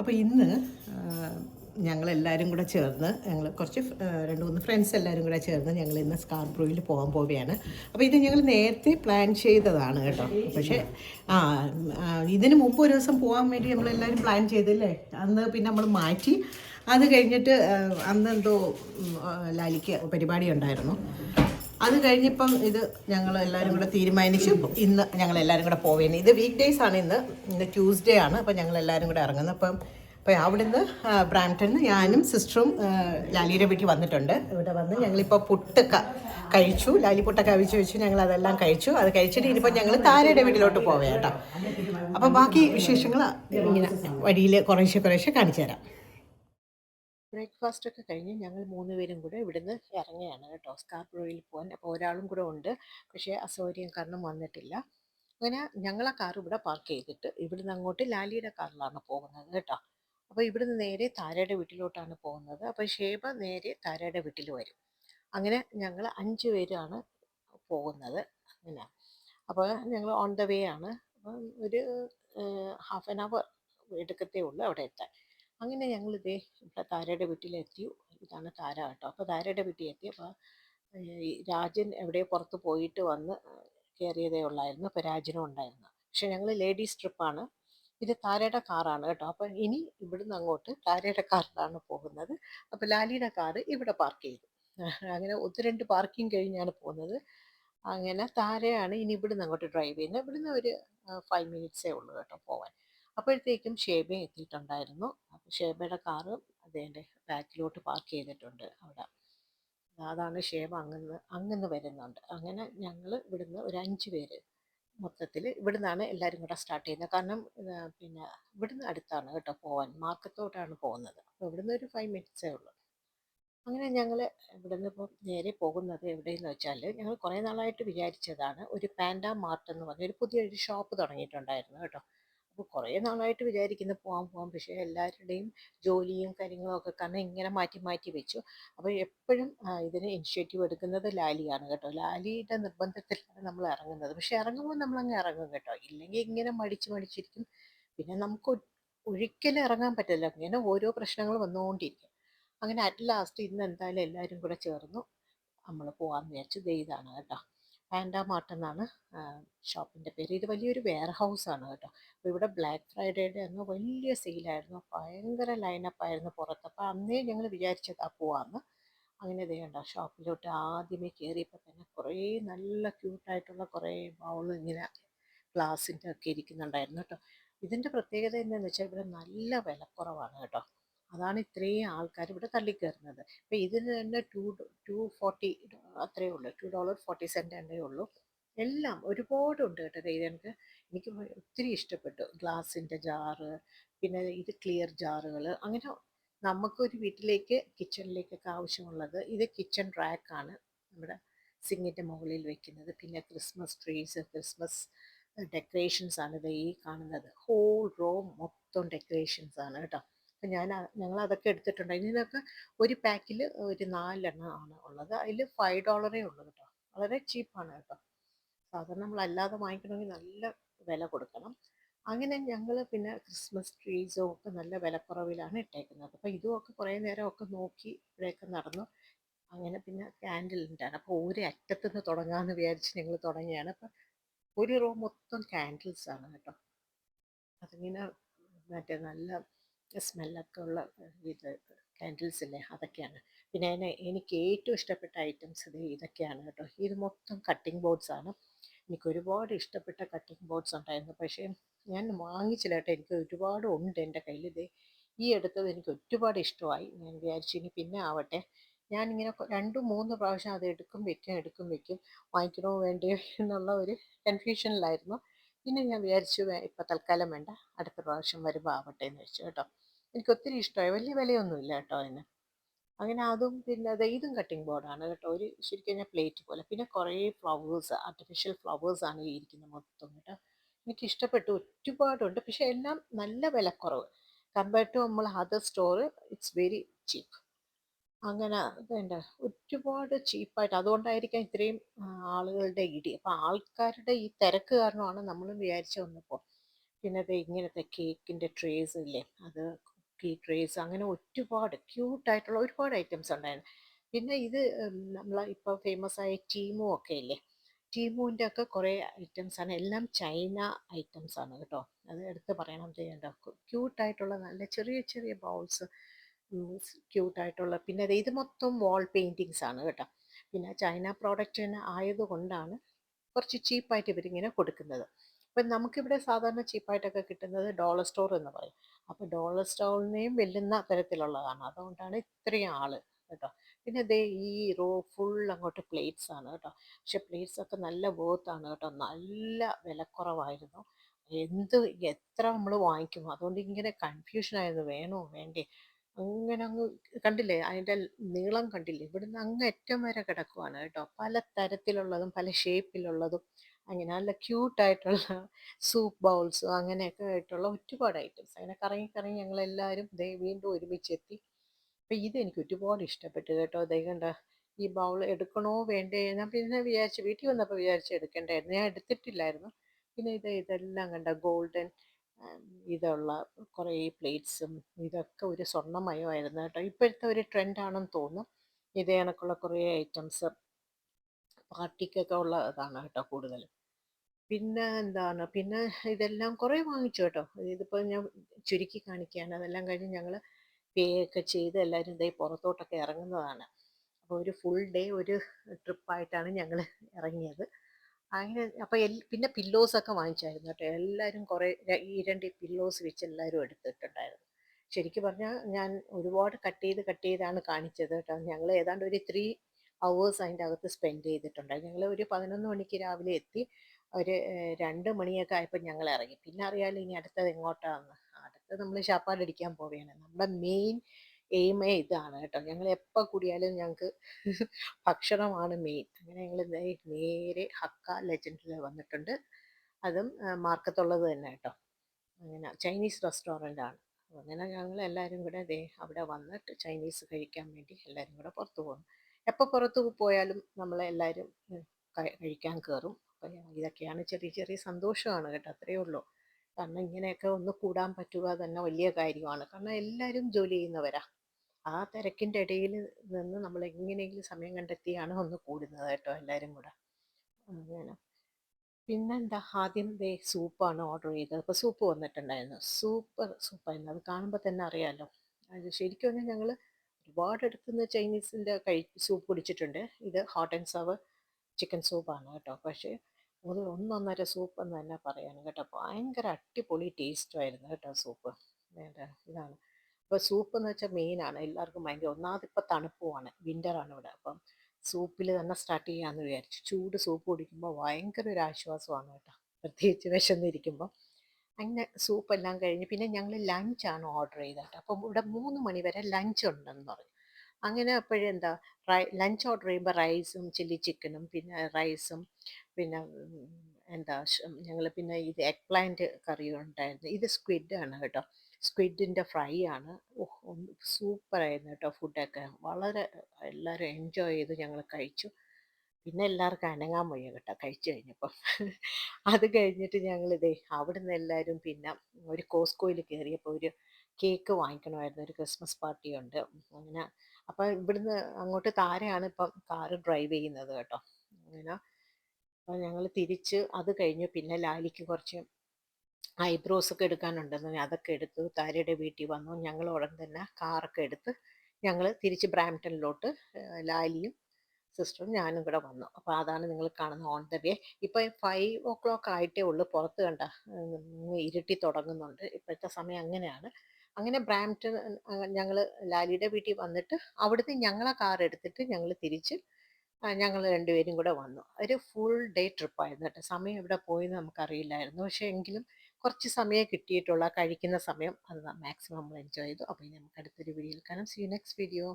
അപ്പോൾ ഇന്ന് ഞങ്ങളെല്ലാവരും കൂടെ ചേർന്ന് ഞങ്ങൾ കുറച്ച് രണ്ട് മൂന്ന് ഫ്രണ്ട്സ് എല്ലാവരും കൂടെ ചേർന്ന് ഞങ്ങൾ ഇന്ന് സ്കാർബ്രോയിൽ പോകാൻ പോവുകയാണ്. അപ്പോൾ ഇത് ഞങ്ങൾ നേരത്തെ പ്ലാൻ ചെയ്തതാണ് കേട്ടോ. പക്ഷേ ആ ഇതിന് മുമ്പ് ഒരു ദിവസം പോകാൻ വേണ്ടി നമ്മളെല്ലാവരും പ്ലാൻ ചെയ്തില്ലേ? അന്ന് പിന്നെ നമ്മൾ മാറ്റി. അത് കഴിഞ്ഞിട്ട് അന്ന് എന്തോ ലാലിക്ക് പരിപാടി ഉണ്ടായിരുന്നു. അത് കഴിഞ്ഞപ്പം ഇത് ഞങ്ങൾ എല്ലാവരും കൂടെ തീരുമാനിച്ചു. ഇന്ന് ഞങ്ങൾ എല്ലാവരും കൂടെ പോവേനെ ഇത് വീക്ക് ഡേയ്സ് ആണ് ഇന്ന്. ഇന്ന് ട്യൂസ്ഡേ ആണ്. അപ്പം ഞങ്ങൾ എല്ലാവരും കൂടെ ഇറങ്ങുന്നത് അപ്പം അപ്പം അവിടുന്ന് ആ, ബ്രാംപ്ടണിൽ നിന്ന് ഞാനും സിസ്റ്ററും ലാലിയുടെ വീട്ടിൽ വന്നിട്ടുണ്ട്. ഇവിടെ വന്ന് ഞങ്ങളിപ്പോൾ പുട്ട് ക- കഴിച്ചു. ലാലി പുട്ടൊക്കെ അവിച്ച് വെച്ചു. ഞങ്ങൾ അതെല്ലാം കഴിച്ചു. അത് കഴിച്ചിട്ട് ഇനിയിപ്പോൾ ഞങ്ങൾ താരയുടെ വീട്ടിലോട്ട് പോവേ കേട്ടോ. അപ്പം ബാക്കി വിശേഷങ്ങൾ ഇങ്ങനെ വഴിയിൽ കുറേശ്ശെ കുറേശ്ശെ കാണിച്ചു തരാം. ബ്രേക്ക്ഫാസ്റ്റ് ഒക്കെ കഴിഞ്ഞ് ഞങ്ങൾ മൂന്ന് പേരും കൂടെ ഇവിടുന്ന് ഇറങ്ങുകയാണ് കേട്ടോ. സ്കാർബ്രോയിൽ പോകാൻ അപ്പോൾ ഒരാളും കൂടെ ഉണ്ട്. പക്ഷേ അസൗകര്യം കാരണം വന്നിട്ടില്ല. അങ്ങനെ ഞങ്ങളെ കാർ ഇവിടെ പാർക്ക് ചെയ്തിട്ട് ഇവിടുന്ന് അങ്ങോട്ട് ലാലിയുടെ കാറിലാണ് പോകുന്നത് കേട്ടോ. അപ്പോൾ ഇവിടുന്ന് നേരെ താരയുടെ വീട്ടിലോട്ടാണ് പോകുന്നത്. അപ്പോൾ ഷേബ നേരെ താരയുടെ വീട്ടിൽ വരും. അങ്ങനെ ഞങ്ങൾ അഞ്ച് പേരാണ് പോകുന്നത് അങ്ങനെ. അപ്പോൾ ഞങ്ങൾ ഓൺ ദ വേ ആണ്. അപ്പം ഒരു ഹാഫ് ആൻ അവർ എടുക്കത്തേ ഉള്ളൂ അവിടെ എത്താൻ. അങ്ങനെ ഞങ്ങൾ ഇതേ ഇവിടെ താരയുടെ വീട്ടിലെത്തി. ഇതാണ് താര കേട്ടോ. അപ്പോൾ താരയുടെ വീട്ടിൽ എത്തി അപ്പോൾ രാജൻ എവിടെയോ പുറത്ത് പോയിട്ട് വന്ന് കയറിയതേ ഉള്ളായിരുന്നു. അപ്പോൾ രാജനും ഉണ്ടായിരുന്നു. പക്ഷെ ഞങ്ങൾ ലേഡീസ് ട്രിപ്പാണ്. ഇത് താരയുടെ കാറാണ് കേട്ടോ. അപ്പം ഇനി ഇവിടുന്ന് അങ്ങോട്ട് താരയുടെ കാറിലാണ് പോകുന്നത്. അപ്പോൾ ലാലിയുടെ കാറ് ഇവിടെ പാർക്ക് ചെയ്തു. അങ്ങനെ ഒന്ന് രണ്ട് പാർക്കിംഗ് കഴിഞ്ഞാണ് പോകുന്നത്. അങ്ങനെ താരയാണ് ഇനി ഇവിടുന്ന് അങ്ങോട്ട് ഡ്രൈവ് ചെയ്യുന്നത്. ഇവിടുന്ന് ഒരു ഫൈവ് മിനിറ്റ്സേ ഉള്ളൂ കേട്ടോ പോവാൻ. അപ്പോഴത്തേക്കും ഷേബയും എത്തിയിട്ടുണ്ടായിരുന്നു. ഷേബയുടെ കാറ് അതേന്റെ ബാക്കിലോട്ട് പാർക്ക് ചെയ്തിട്ടുണ്ട് അവിടെ. അതാണ് ഷേബ അങ്ങന്ന് അങ്ങന്ന് വരുന്നുണ്ട്. അങ്ങനെ ഞങ്ങൾ ഇവിടുന്ന് ഒരു അഞ്ച് പേര് മൊത്തത്തിൽ ഇവിടുന്നാണ് എല്ലാവരും കൂടെ സ്റ്റാർട്ട് ചെയ്യുന്നത്. കാരണം പിന്നെ ഇവിടുന്ന് അടുത്താണ് കേട്ടോ പോവാൻ മാർക്കത്തോട്ടാണ് പോകുന്നത്. അപ്പോൾ ഇവിടുന്ന് ഒരു ഫൈവ് മിനിറ്റ്സേ ഉള്ളൂ. അങ്ങനെ ഞങ്ങൾ ഇവിടുന്ന് ഇപ്പോൾ നേരെ പോകുന്നത് എവിടെയെന്ന് വെച്ചാൽ ഞങ്ങൾ കുറേ നാളായിട്ട് വിചാരിച്ചതാണ് ഒരു പാൻഡ മാർട്ട് എന്ന് പറഞ്ഞ ഒരു പുതിയൊരു ഷോപ്പ് തുടങ്ങിയിട്ടുണ്ടായിരുന്നു കേട്ടോ. അപ്പോൾ കുറേ നാളായിട്ട് വിചാരിക്കുന്നു പോകാൻ പോകാം പക്ഷേ എല്ലാവരുടെയും ജോലിയും കാര്യങ്ങളും ഒക്കെ കാരണം ഇങ്ങനെ മാറ്റി മാറ്റി വെച്ചു. അപ്പോൾ എപ്പോഴും ഇതിന് ഇനിഷ്യേറ്റീവ് എടുക്കുന്നത് ലാലിയാണ് കേട്ടോ. ലാലിയുടെ നിർബന്ധത്തിലാണ് നമ്മൾ ഇറങ്ങുന്നത്. പക്ഷെ ഇറങ്ങുമ്പോൾ നമ്മൾ അങ്ങ് ഇറങ്ങും കേട്ടോ. ഇല്ലെങ്കിൽ ഇങ്ങനെ മടിച്ച് മടിച്ചിരിക്കും. പിന്നെ നമുക്ക് ഒഴിക്കലും ഇറങ്ങാൻ പറ്റില്ല. ഇങ്ങനെ ഓരോ പ്രശ്നങ്ങൾ വന്നുകൊണ്ടിരിക്കും. അങ്ങനെ അറ്റ് ലാസ്റ്റ് ഇന്ന് എന്തായാലും എല്ലാവരും കൂടെ ചേർന്നു. നമ്മൾ പോകാമെന്ന് വിചാരിച്ചു ഇതാണ് കേട്ടോ. പാൻഡ മാർട്ട് എന്നാണ് ഷോപ്പിന്റെ പേര്. ഇത് വലിയൊരു വെയർ ആണ് കേട്ടോ. അപ്പോൾ ഇവിടെ ബ്ലാക്ക് ഫ്രൈഡേയുടെ അന്ന് വലിയ സെയിലായിരുന്നു. ഭയങ്കര ലൈനപ്പ് ആയിരുന്നു പുറത്ത്. അപ്പോൾ അന്നേ ഞങ്ങൾ വിചാരിച്ചതാ പോവാന്ന്. അങ്ങനെ ചെയ്യണ്ട ഷോപ്പിലോട്ട് ആദ്യമേ കയറിയപ്പോൾ തന്നെ കുറേ നല്ല ക്യൂട്ടായിട്ടുള്ള കുറേ ബൗൾ ഇങ്ങനെ ഗ്ലാസിന്റെ ഒക്കെ ഇരിക്കുന്നുണ്ടായിരുന്നു കേട്ടോ. ഇതിന്റെ പ്രത്യേകത എന്താണെന്ന് വെച്ചാൽ ഇവിടെ നല്ല വിലക്കുറവാണ് കേട്ടോ. അതാണ് ഇത്രയും ആൾക്കാർ ഇവിടെ തള്ളിക്കയറുന്നത് അപ്പോൾ ഇതിന് തന്നെ ടു ടു ഫോർട്ടി അത്രയേ ഉള്ളൂ. ടു ഡോളർ ഫോർട്ടി സെന്റ് തന്നെ ഉള്ളൂ. എല്ലാം ഒരുപാടുണ്ട് കേട്ടോ. ഇത് എനിക്ക് എനിക്ക് ഒത്തിരി ഇഷ്ടപ്പെട്ടു. ഗ്ലാസിന്റെ ജാറ് പിന്നെ ഇത് ക്ലിയർ ജാറുകൾ അങ്ങനെ നമുക്കൊരു വീട്ടിലേക്ക് കിച്ചണിലേക്കൊക്കെ ആവശ്യമുള്ളത് ഇത് കിച്ചൺ റാക്കാണ് നമ്മുടെ സിങ്ങിന്റെ മുകളിൽ വെക്കുന്നത്. പിന്നെ ക്രിസ്മസ് ട്രീസ് ക്രിസ്മസ് ഡെക്കറേഷൻസ് ആണ് ഇത് ഈ കാണുന്നത്. ഹോൾ റോ മൊത്തം ഡെക്കറേഷൻസ് ആണ് കേട്ടോ. അപ്പം ഞാൻ ഞങ്ങൾ അതൊക്കെ എടുത്തിട്ടുണ്ട്. ഇതിനൊക്കെ ഒരു പാക്കിൽ ഒരു നാലെണ്ണം ആണ് ഉള്ളത്. അതിൽ ഫൈവ് ഡോളറേ ഉള്ളൂ കേട്ടോ. വളരെ ചീപ്പാണ് കേട്ടോ. സാധാരണ നമ്മൾ അല്ലാതെ വാങ്ങിക്കണമെങ്കിൽ നല്ല വില കൊടുക്കണം. അങ്ങനെ ഞങ്ങൾ പിന്നെ ക്രിസ്മസ് ട്രീസും ഒക്കെ നല്ല വിലക്കുറവിലാണ് ഇട്ടേക്കുന്നത്. അപ്പോൾ ഇതും ഒക്കെ കുറേ നേരമൊക്കെ നോക്കി ഇവിടെയൊക്കെ നടന്നു. അങ്ങനെ പിന്നെ ക്യാൻഡിൽ ഉണ്ടാണ് അപ്പോൾ ഒരു അറ്റത്തുനിന്ന് തുടങ്ങാമെന്ന് വിചാരിച്ച് ഞങ്ങൾ തുടങ്ങിയാണ്. അപ്പം ഒരു റൂം മൊത്തം ക്യാൻഡിൽസ് ആണ് കേട്ടോ. അതിങ്ങനെ മറ്റേ നല്ല സ്മെല്ലൊക്കെ ഉള്ള ഇത് ക്യാൻഡിൽസ് ഇല്ലേ അതൊക്കെയാണ്. പിന്നെ അതിന് എനിക്ക് ഏറ്റവും ഇഷ്ടപ്പെട്ട ഐറ്റംസ് ഇത് ഇതൊക്കെയാണ് കേട്ടോ. ഇത് മൊത്തം കട്ടിംഗ് ബോർഡ്സ് ആണ്. എനിക്ക് ഒരുപാട് ഇഷ്ടപ്പെട്ട കട്ടിംഗ് ബോർഡ്സ് ഉണ്ടായിരുന്നു. പക്ഷേ ഞാൻ വാങ്ങിച്ചില്ല കേട്ടോ. എനിക്ക് ഒരുപാട് ഉണ്ട് എന്റെ കയ്യിൽ. ഇത് ഈ എടുത്തത് എനിക്ക് ഒരുപാട് ഇഷ്ടമായി. ഞാൻ വിചാരിച്ചു ഇനി പിന്നെ ആവട്ടെ. ഞാനിങ്ങനെ രണ്ടും മൂന്ന് പ്രാവശ്യം അത് എടുക്കും വെക്കും എടുക്കും വെക്കും. വാങ്ങിക്കണോ വേണ്ടയോ എന്നുള്ള ഒരു കൺഫ്യൂഷനിലായിരുന്നു പിന്നെ ഞാൻ വിചാരിച്ചു ഇപ്പം തൽക്കാലം വേണ്ട. അടുത്ത പ്രാവശ്യം വരുമ്പോൾ ആവട്ടെ എന്ന് വെച്ചു കേട്ടോ. എനിക്ക് ഒത്തിരി ഇഷ്ടമായി വലിയ വിലയൊന്നുമില്ല കേട്ടോ അതിന്. അങ്ങനെ അതും പിന്നെ അത് ഇതും കട്ടിംഗ് ബോർഡാണ് കേട്ടോ. ഒരു ശരിക്കും ഞാൻ പ്ലേറ്റ് പോലെ. പിന്നെ കുറേ ഫ്ലവേഴ്സ് ആർട്ടിഫിഷ്യൽ ഫ്ലവേഴ്സ് ആണ് ഈ ഇരിക്കുന്നത് മൊത്തം കേട്ടോ. എനിക്ക് ഇഷ്ടപ്പെട്ടു. ഒരുപാടുണ്ട്. പക്ഷേ എല്ലാം നല്ല വിലക്കുറവ്. കമ്പയർഡ് ടു നമ്മൾ other store it's very cheap അങ്ങനെ വേണ്ട ഒരുപാട് ചീപ്പായിട്ട് അതുകൊണ്ടായിരിക്കാം ഇത്രയും ആളുകളുടെ ഇടി. അപ്പം ആൾക്കാരുടെ ഈ തിരക്ക് കാരണമാണ് നമ്മളും വിചാരിച്ചു വന്നപ്പോൾ പിന്നെ അത് ഇങ്ങനത്തെ കേക്കിന്റെ ട്രേസ് ഇല്ലേ അത് കുക്കി ട്രേസ് അങ്ങനെ ഒരുപാട് ക്യൂട്ടായിട്ടുള്ള ഒരുപാട് ഐറ്റംസ് ഉണ്ടായിരുന്നു. പിന്നെ ഇത് നമ്മൾ ഇപ്പോൾ ഫേമസ് ആയ ടീമു ഒക്കെ ഇല്ലേ ടീമുവിന്റെ ഒക്കെ കുറേ ഐറ്റംസ് ആണ്. എല്ലാം ചൈന ഐറ്റംസ് ആണ് കേട്ടോ. അത് എടുത്ത് പറയണം ചെയ്യേണ്ട ക്യൂട്ടായിട്ടുള്ള നല്ല ചെറിയ ചെറിയ ബൗൾസ് ക്യൂട്ടായിട്ടുള്ള പിന്നെ ദേ ഇത് മൊത്തം വാൾ പെയിന്റിങ്സ് ആണ് കേട്ടോ. പിന്നെ ചൈന പ്രോഡക്റ്റ് തന്നെ ആയതുകൊണ്ടാണ് കുറച്ച് ചീപ്പായിട്ട് ഇവരിങ്ങനെ കൊടുക്കുന്നത്. അപ്പം നമുക്കിവിടെ സാധാരണ ചീപ്പായിട്ടൊക്കെ കിട്ടുന്നത് ഡോളർ സ്റ്റോർ എന്ന് പറയും. അപ്പോൾ ഡോളർ സ്റ്റോറിനെയും വെല്ലുന്ന തരത്തിലുള്ളതാണ്. അതുകൊണ്ടാണ് ഇത്രയും ആൾ കേട്ടോ. പിന്നെ ദേ ഈ റോ ഫുൾ അങ്ങോട്ട് പ്ലേറ്റ്സ് ആണ് കേട്ടോ. പക്ഷെ പ്ലേറ്റ്സ് ഒക്കെ നല്ല വേർത്താണ് കേട്ടോ. നല്ല വിലക്കുറവായിരുന്നു. എന്ത് എത്ര നമ്മൾ വാങ്ങിക്കും? അതുകൊണ്ട് ഇങ്ങനെ കൺഫ്യൂഷൻ ആയിരുന്നു. വേണോ? വേണ്ടേ? അങ്ങനെ അങ്ങ് കണ്ടില്ലേ? അതിന്റെ നീളം കണ്ടില്ലേ? ഇവിടുന്ന് അങ്ങ് അറ്റം വരെ കിടക്കുവാണ് കേട്ടോ. പല തരത്തിലുള്ളതും പല ഷേപ്പിലുള്ളതും അങ്ങനെ നല്ല ക്യൂട്ടായിട്ടുള്ള സൂപ്പ് ബൗൾസും അങ്ങനെയൊക്കെ ആയിട്ടുള്ള ഒരുപാട് ഐറ്റംസ്. അങ്ങനെ കറങ്ങി കറങ്ങി ഞങ്ങൾ ഞങ്ങളെല്ലാവരും ദേ വീണ്ടും ഒരുമിച്ചെത്തി. അപ്പം ഇതെനിക്ക് ഒരുപാട് ഇഷ്ടപ്പെട്ടു കേട്ടോ. ദേ കണ്ട ഈ ബൗൾ എടുക്കണോ വേണ്ടേ ഞാൻ പിന്നെ വിചാരിച്ചു വീട്ടിൽ വന്നപ്പോൾ വിചാരിച്ചു എടുക്കേണ്ടായിരുന്നു. ഞാൻ എടുത്തിട്ടില്ലായിരുന്നു. പിന്നെ ഇത് ഇതെല്ലാം കണ്ട ഗോൾഡൻ ഇതുള്ള കുറേ പ്ലേറ്റ്സും ഇതൊക്കെ ഒരു സ്വർണമയമായിരുന്നു കേട്ടോ. ഇപ്പോഴത്തെ ഒരു ട്രെൻഡാണെന്ന് തോന്നും. ഇതേ കണക്കുള്ള കുറേ ഐറ്റംസ് പാർട്ടിക്കൊക്കെ ഉള്ളതാണ് കേട്ടോ കൂടുതലും. പിന്നെ എന്താണ്? പിന്നെ ഇതെല്ലാം കുറേ വാങ്ങിച്ചു കേട്ടോ. ഇതിപ്പോൾ ഞാൻ ചുരുക്കി കാണിക്കുകയാണ്. അതെല്ലാം കഴിഞ്ഞ് ഞങ്ങൾ പേ ഒക്കെ ചെയ്ത് എല്ലാവരും ഇതേ പുറത്തോട്ടൊക്കെ ഇറങ്ങുന്നതാണ്. അപ്പോൾ ഒരു ഫുൾ ഡേ ഒരു ട്രിപ്പായിട്ടാണ് ഞങ്ങൾ ഇറങ്ങിയത്. അങ്ങനെ അപ്പോൾ എൽ പിന്നെ പില്ലോസൊക്കെ വാങ്ങിച്ചായിരുന്നു കേട്ടോ. എല്ലാവരും കുറേ രണ്ട് പില്ലോസ് വെച്ച് എല്ലാവരും എടുത്തിട്ടുണ്ടായിരുന്നു. ശരിക്കും പറഞ്ഞാൽ ഞാൻ ഒരുപാട് കട്ട് ചെയ്ത് കട്ട് ചെയ്താണ് കാണിച്ചത് കേട്ടോ. ഞങ്ങൾ ഏതാണ്ട് ഒരു ത്രീ അവേഴ്സ് അതിന്റെ അകത്ത് സ്പെൻഡ് ചെയ്തിട്ടുണ്ടായിരുന്നു ഞങ്ങൾ ഒരു പതിനൊന്ന് മണിക്ക് രാവിലെ എത്തി. ഒരു രണ്ട് മണിയൊക്കെ ആയപ്പോൾ ഞങ്ങൾ ഇറങ്ങി. പിന്നെ അറിയാലോ ഇനി അടുത്തത് എങ്ങോട്ടാണെന്ന് അടുത്തത് നമ്മൾ ശാപ്പാടടിക്കാൻ പോവുകയാണ് നമ്മുടെ മെയിൻ എയിമേ ഇതാണ് കേട്ടോ. ഞങ്ങൾ എപ്പോൾ കൂടിയാലും ഞങ്ങൾക്ക് ഭക്ഷണമാണ് മെയിൻ അങ്ങനെ ഞങ്ങൾ നേരെ ഹക്ക ലെജൻഡിൽ വന്നിട്ടുണ്ട്. അതും മാർക്കത്തുള്ളത് തന്നെ കേട്ടോ. അങ്ങനെ ചൈനീസ് റെസ്റ്റോറന്റ് ആണ്. അങ്ങനെ ഞങ്ങൾ എല്ലാവരും കൂടെ ദേ അവിടെ വന്നിട്ട് ചൈനീസ് കഴിക്കാൻ വേണ്ടി എല്ലാവരും കൂടെ പുറത്തു പോകുന്നു എപ്പോൾ പുറത്തു പോയാലും നമ്മളെല്ലാവരും കഴിക്കാൻ കയറും അപ്പം ഇതൊക്കെയാണ് ചെറിയ ചെറിയ സന്തോഷമാണ് കേട്ടോ അത്രയേ ഉള്ളൂ. കാരണം ഇങ്ങനെയൊക്കെ ഒന്ന് കൂടാൻ പറ്റുക തന്നെ വലിയ കാര്യമാണ്. കാരണം എല്ലാവരും ജോലി ചെയ്യുന്നവരാ. ആ തിരക്കിന്റെ ഇടയിൽ നിന്ന് നമ്മൾ എങ്ങനെയെങ്കിലും സമയം കണ്ടെത്തിയാണ് ഒന്ന് കൂടുന്നത് കേട്ടോ എല്ലാവരും കൂടെ. അങ്ങനെ പിന്നെന്താ? ആദ്യം ദേ സൂപ്പാണ് ഓർഡർ ചെയ്തത്. അപ്പോൾ സൂപ്പ് വന്നിട്ടുണ്ടായിരുന്നു. സൂപ്പർ സൂപ്പായിരുന്നു. അത് കാണുമ്പോൾ തന്നെ അറിയാമല്ലോ അത് ശരിക്കും പറഞ്ഞാൽ ഞങ്ങൾ എടുക്കുന്ന ചൈനീസിന്റെ കഴി സൂപ്പ് കുടിച്ചിട്ടുണ്ട്. ഇത് ഹോട്ട് ആൻഡ് സവർ ചിക്കൻ സൂപ്പാണ് കേട്ടോ. പക്ഷേ ഒരു ഒന്നൊന്നര സൂപ്പ് എന്ന് തന്നെ പറയാനും കേട്ടോ. ഭയങ്കര അടിപൊളി ടേസ്റ്റുമായിരുന്നു കേട്ടോ സൂപ്പ്. ഇതാണ്. അപ്പോൾ സൂപ്പ് എന്ന് വെച്ചാൽ മെയിനാണ്. എല്ലാവർക്കും ഭയങ്കര ഒന്നാമത് ഇപ്പോൾ തണുപ്പുമാണ് വിന്ററാണ് ഇവിടെ. അപ്പം സൂപ്പിൽ തന്നെ സ്റ്റാർട്ട് ചെയ്യാമെന്ന് വിചാരിച്ചു. ചൂട് സൂപ്പ് കുടിക്കുമ്പോൾ ഭയങ്കര ഒരു ആശ്വാസമാണ് കേട്ടോ. പ്രത്യേകിച്ച് വിശന്നിരിക്കുമ്പോൾ അങ്ങനെ സൂപ്പ് എല്ലാം കഴിഞ്ഞ് പിന്നെ ഞങ്ങൾ ലഞ്ചാണ് ഓർഡർ ചെയ്തത് അപ്പം ഇവിടെ മൂന്ന് മണി വരെ ലഞ്ച് ഉണ്ടെന്ന് പറഞ്ഞു. അങ്ങനെ അപ്പോഴെന്താ റൈ ലഞ്ച് ഓർഡർ ചെയ്യുമ്പോൾ റൈസും ചില്ലി ചിക്കനും പിന്നെ റൈസും പിന്നെ എന്താ ഞങ്ങൾ പിന്നെ ഇത് എഗ് പ്ലാന്റ് കറിയും ഉണ്ടായിരുന്നു ഇത് സ്ക്വിഡ് ആണ് കേട്ടോ. സ്ക്വിഡിന്റെ ഫ്രൈ ആണ്. സൂപ്പറായിരുന്നു കേട്ടോ ഫുഡൊക്കെ വളരെ എല്ലാവരും എൻജോയ് ചെയ്ത് ഞങ്ങൾ കഴിച്ചു. പിന്നെ എല്ലാവർക്കും അനങ്ങാൻ വയ്യ കേട്ടോ കഴിച്ചു കഴിഞ്ഞപ്പം. അത് കഴിഞ്ഞിട്ട് ഞങ്ങളിതേ അവിടെ അവിടുന്ന് എല്ലാവരും പിന്നെ ഒരു കോസ്കോയിൽ കയറിയപ്പോൾ ഒരു കേക്ക് വാങ്ങിക്കണമായിരുന്നു. ഒരു ക്രിസ്മസ് പാർട്ടി ഉണ്ട്. അങ്ങനെ അപ്പം ഇവിടുന്ന് അങ്ങോട്ട് താരയാണ് ഇപ്പം കാറ് ഡ്രൈവ് ചെയ്യുന്നത് കേട്ടോ. അങ്ങനെ അപ്പം ഞങ്ങൾ തിരിച്ച് അത് കഴിഞ്ഞു. പിന്നെ ലാലിക്ക് കുറച്ച് ഐബ്രോസ് ഒക്കെ എടുക്കാനുണ്ടെന്ന് അതൊക്കെ എടുത്തു താരയുടെ വീട്ടിൽ വന്നു. ഞങ്ങൾ ഉടൻ തന്നെ കാറൊക്കെ എടുത്ത് ഞങ്ങൾ തിരിച്ച് ബ്രാംപ്ടണിലോട്ട് ലാലിയും സിസ്റ്ററും ഞാനും കൂടെ വന്നു. അപ്പോൾ അതാണ് നിങ്ങൾ കാണുന്ന ഓൺ ദ വേ. ഇപ്പോൾ ഫൈവ് ഓ ക്ലോക്ക് ആയിട്ടേ ഉള്ളൂ. പുറത്ത് കണ്ട ഇരുട്ടി തുടങ്ങുന്നുണ്ട്. ഇപ്പോഴത്തെ സമയം അങ്ങനെയാണ്. അങ്ങനെ ബ്രാംപ്ടൺ ഞങ്ങൾ ലാലിയുടെ വീട്ടിൽ വന്നിട്ട് അവിടുന്ന് ഞങ്ങളെ കാർ എടുത്തിട്ട് ഞങ്ങൾ തിരിച്ച് ഞങ്ങൾ രണ്ടുപേരും കൂടെ വന്നു. ഒരു ഫുൾ ഡേ ട്രിപ്പായിരുന്നു കേട്ടോ. സമയം എവിടെ പോയെന്ന് നമുക്കറിയില്ലായിരുന്നു. പക്ഷേ എങ്കിലും കുറച്ച് സമയം കിട്ടിയിട്ടുള്ള കഴിക്കുന്ന സമയം. അത് മാക്സിമം നമ്മൾ എൻജോയ് ചെയ്തു. അപ്പോൾ ഇനി നമുക്ക് അടുത്തൊരു വീഡിയോയിൽ കാണാം. C next video